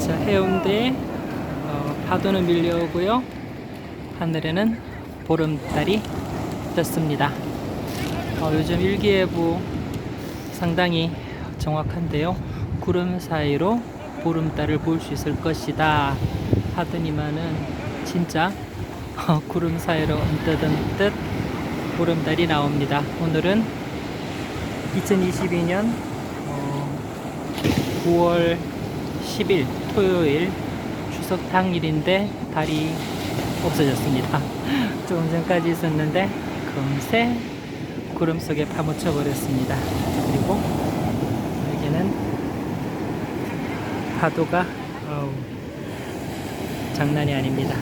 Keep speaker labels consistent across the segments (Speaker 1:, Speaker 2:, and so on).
Speaker 1: 자, 해운대 어, 파도는 밀려오고요. 하늘에는 보름달이 떴습니다. 어, 요즘 일기예보 상당히 정확한데요. 구름 사이로 보름달을 볼 수 있을 것이다. 하더니만은 진짜 어, 구름 사이로 언뜻언뜻 보름달이 나옵니다. 오늘은 2022년 어, 9월 10일 토요일 추석 당일인데 달이 없어졌습니다. 조금 전까지 있었는데 금세 구름 속에 파묻혀 버렸습니다. 그리고 여기는 파도가 어우, 장난이 아닙니다.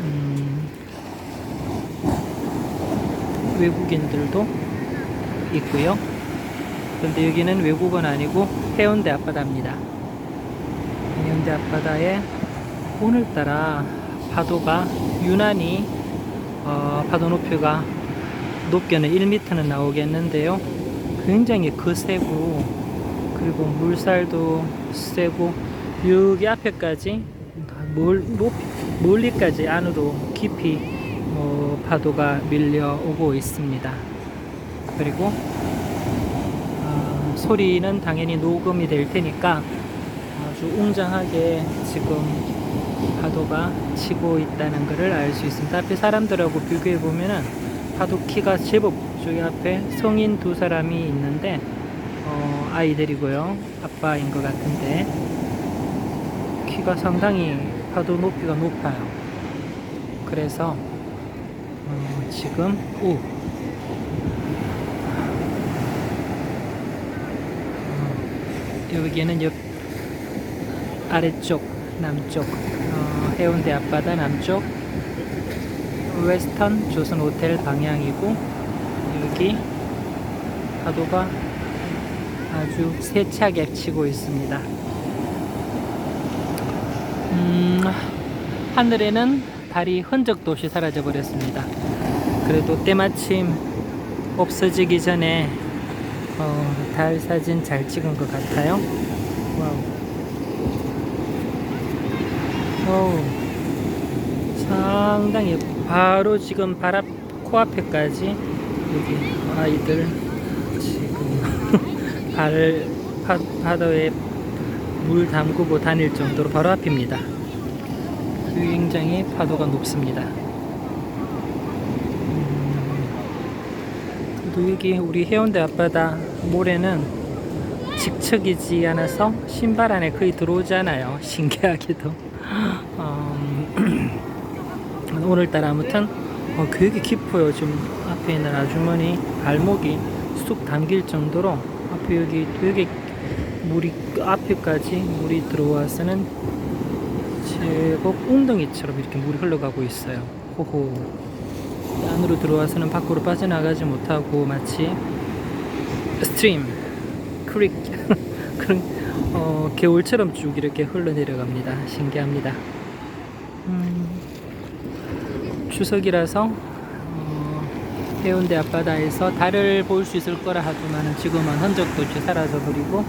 Speaker 1: 음, 외국인들도 있고요. 그런데 여기는 외국은 아니고 해운대 앞바다입니다. 해운대 앞바다에 오늘따라 파도가 유난히 어, 파도 높이가 높게는 1m는 나오겠는데요. 굉장히 거세고 그리고 물살도 세고 여기 앞에까지 멀, 높이, 멀리까지 안으로 깊이 어, 파도가 밀려오고 있습니다. 그리고 어, 소리는 당연히 녹음이 될 테니까 아주 웅장하게 지금 파도가 치고 있다는 것을 알 수 있습니다. 앞에 사람들하고 비교해 보면은 파도 키가 제법 저기 앞에 성인 두 사람이 있는데 어, 아이들이고요. 아빠인 것 같은데 키가 상당히 파도 높이가 높아요. 그래서 어, 지금 오 여기는 옆 아래쪽 남쪽 어, 해운대 앞바다 남쪽 웨스턴 조선 호텔 방향이고 여기 파도가 아주 세차게 치고 있습니다. 음, 하늘에는 달이 흔적도 없이 사라져 버렸습니다. 그래도 때마침 없어지기 전에 어, 달 사진 잘 찍은 것 같아요. 와우. 어우, 상당히 바로 지금 발 앞, 코앞에까지 여기 아이들 지금 발 파, 바다에 물 담그고 다닐 정도로 바로 앞입니다. 굉장히 파도가 높습니다. 음, 또 여기 우리 해운대 앞바다 모래는 직척이지 않아서 신발 안에 거의 들어오지 않아요. 신기하게도. 음, 오늘따라 아무튼 어, 되게 깊어요. 지금 앞에 있는 아주머니 발목이 쑥 담길 정도로 앞에 여기 되게 물이 앞에까지 물이 들어와서는 제법 웅덩이처럼 이렇게 물이 흘러가고 있어요. 호호. 안으로 들어와서는 밖으로 빠져나가지 못하고 마치 스트림, 크릭 그런 어, 개울처럼 쭉 이렇게 흘러내려갑니다. 신기합니다. 음, 추석이라서 어, 해운대 앞바다에서 달을 볼 수 있을 거라 하지만은 지금은 흔적도 없이 사라져 버리고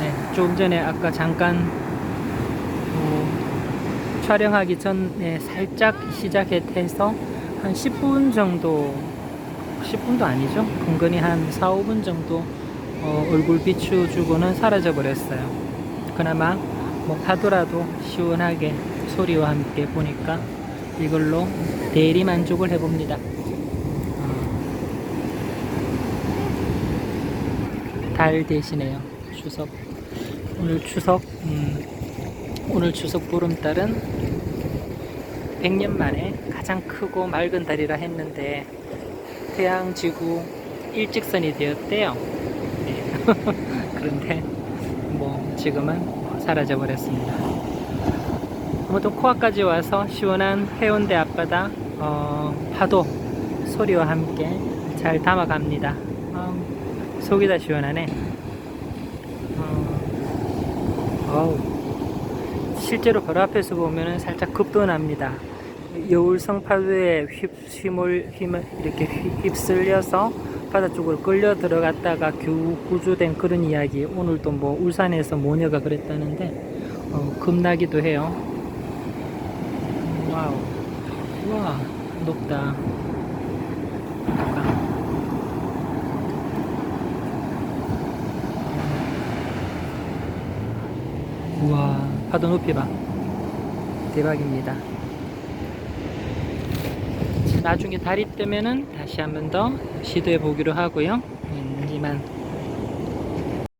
Speaker 1: 네, 조금 전에 아까 잠깐 어, 촬영하기 전에 살짝 시작해서 한 10분 정도 10분도 아니죠? 근근히 한 4, 5분 정도 어, 얼굴 비추주고는 사라져 버렸어요. 그나마 뭐 파도라도 시원하게 소리와 함께 보니까 이걸로 대리 만족을 해봅니다. 어, 달 대신에요 추석. 오늘 추석 음, 오늘 추석 보름달은 100년 만에 가장 크고 맑은 달이라 했는데 태양 지구 일직선이 되었대요. 네. 그런데 뭐 지금은 사라져 버렸습니다. 아무튼 코앞까지 와서 시원한 해운대 앞바다 어, 파도 소리와 함께 잘 담아갑니다. 어, 속이 다 시원하네. 어, 어우, 실제로 바로 앞에서 보면은 살짝 급도납니다. 여울성 파도에 휩, 휘몰, 힘을 이렇게 휩- 휩쓸려서 바다 쪽으로 끌려 들어갔다가 규 구조된 그런 이야기. 오늘 또뭐 울산에서 모녀가 그랬다는데 어, 겁나기도 해요. 와우 와 높다 바다가. 우와 파도 높이 봐 대박입니다. 나중에 달이 뜨면은 다시 한번 더 시도해 보기로 하고요. 음, 이만